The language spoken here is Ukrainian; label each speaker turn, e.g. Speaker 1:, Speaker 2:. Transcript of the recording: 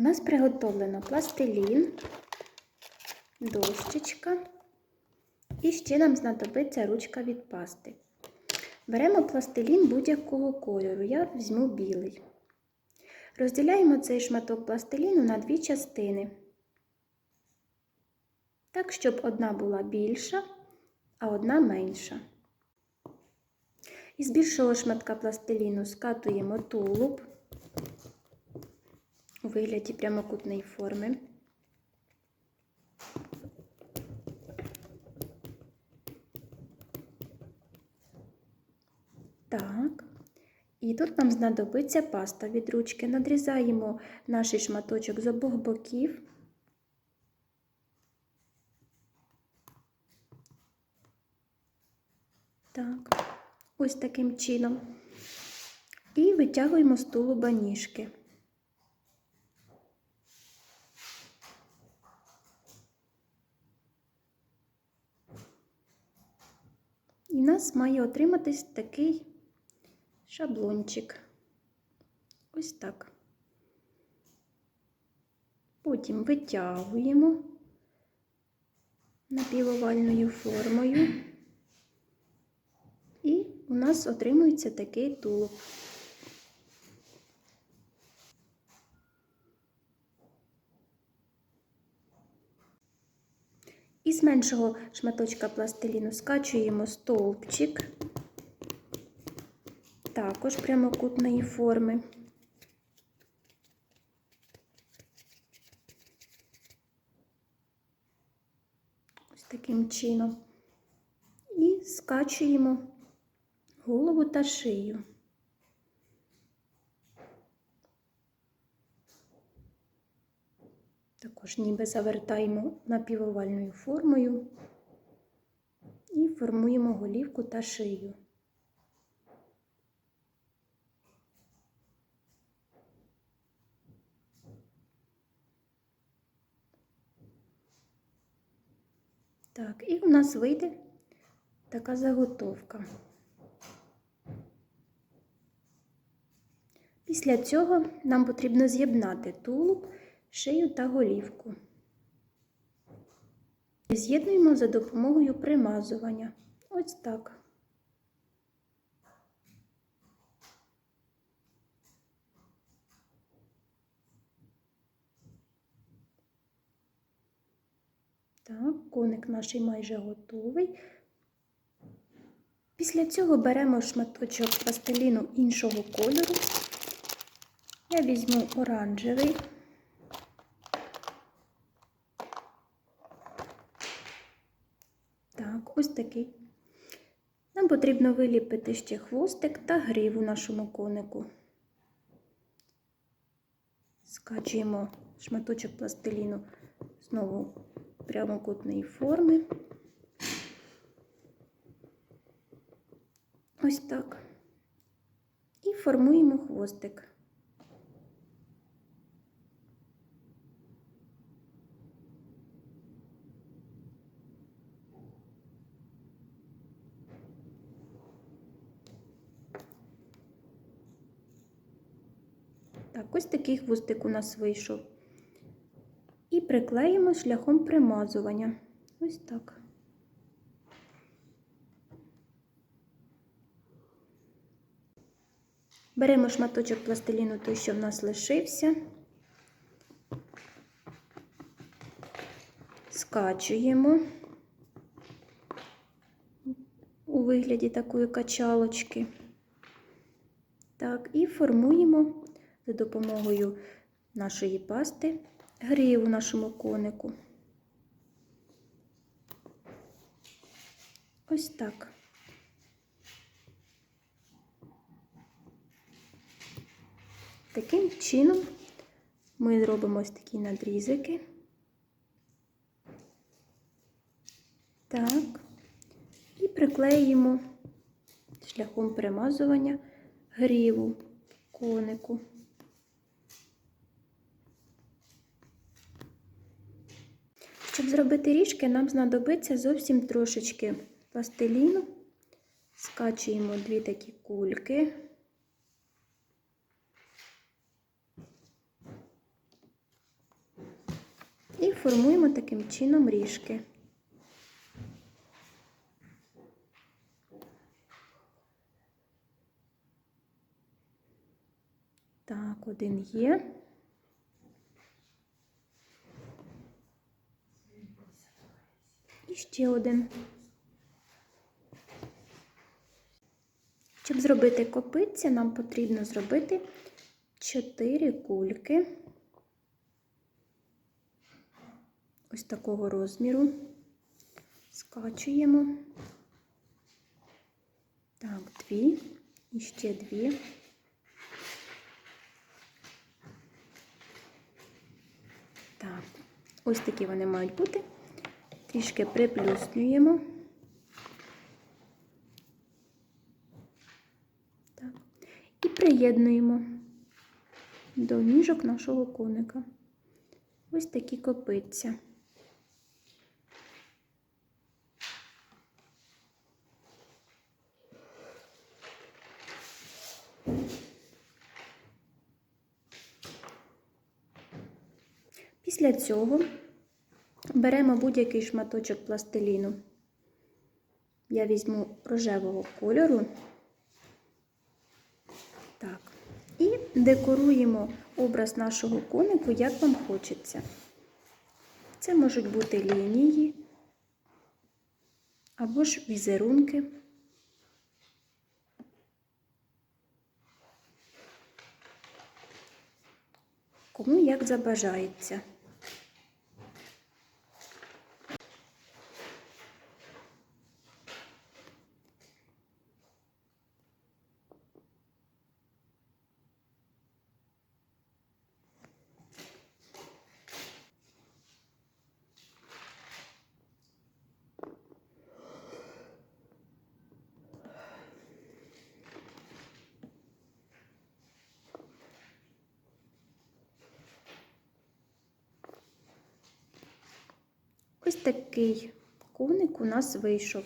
Speaker 1: У нас приготовлено пластилін, дощечка і ще нам знадобиться ручка від пасти. Беремо пластилін будь-якого кольору, я візьму білий. Розділяємо цей шматок пластиліну на дві частини. Так, щоб одна була більша, а одна менша. Із більшого шматка пластиліну скатуємо тулуб вигляді прямокутної форми. Так. І тут нам знадобиться паста від ручки. Надрізаємо наш шматочок з обох боків. Так, ось таким чином. І витягуємо з тулуба ніжки. Нас має отриматись такий шаблончик. Ось так. Потім витягуємо напівовальною формою, і у нас отримується такий тулуб. Із меншого шматочка пластиліну скачуємо стовпчик, також прямокутної форми. Ось таким чином. І скачуємо голову та шию. Також ніби завертаємо напівовальною формою і формуємо голівку та шию. Так, і у нас вийде така заготовка. Після цього нам потрібно з'єднати тулуб, шию та голівку. З'єднуємо за допомогою примазування. Ось так. Так, коник наш майже готовий. Після цього беремо шматочок пластиліну іншого кольору. Я візьму оранжевий. Так, ось такий. Нам потрібно виліпити ще хвостик та гриву нашому конику. Скачуємо шматочок пластиліну знову прямокутної форми. Ось так. І формуємо хвостик. Так, ось такий хвостик у нас вийшов. І приклеїмо шляхом примазування. Ось так. Беремо шматочок пластиліну, той, що в нас лишився, скачуємо у вигляді такої качалочки. Так, і формуємо за допомогою нашої пасти гриву нашому конику. Ось так. Таким чином ми зробимо ось такі надрізики. Так, і приклеїмо шляхом примазування гриву конику. Щоб зробити ріжки, нам знадобиться зовсім трошечки пластиліну. Скачуємо дві такі кульки. І формуємо таким чином ріжки. Так, один є. І ще один. Щоб зробити копитці, нам потрібно зробити 4 кульки ось такого розміру. Скачуємо. Так, дві, і ще дві. Так, ось такі вони мають бути. Трішки приплюснюємо. І приєднуємо до ніжок нашого коника. Ось такі копиця. Після цього беремо будь-який шматочок пластиліну. Я візьму рожевого кольору. Так. І декоруємо образ нашого конику, як вам хочеться. Це можуть бути лінії або ж візерунки. Кому як забажається. Такий коник у нас вийшов.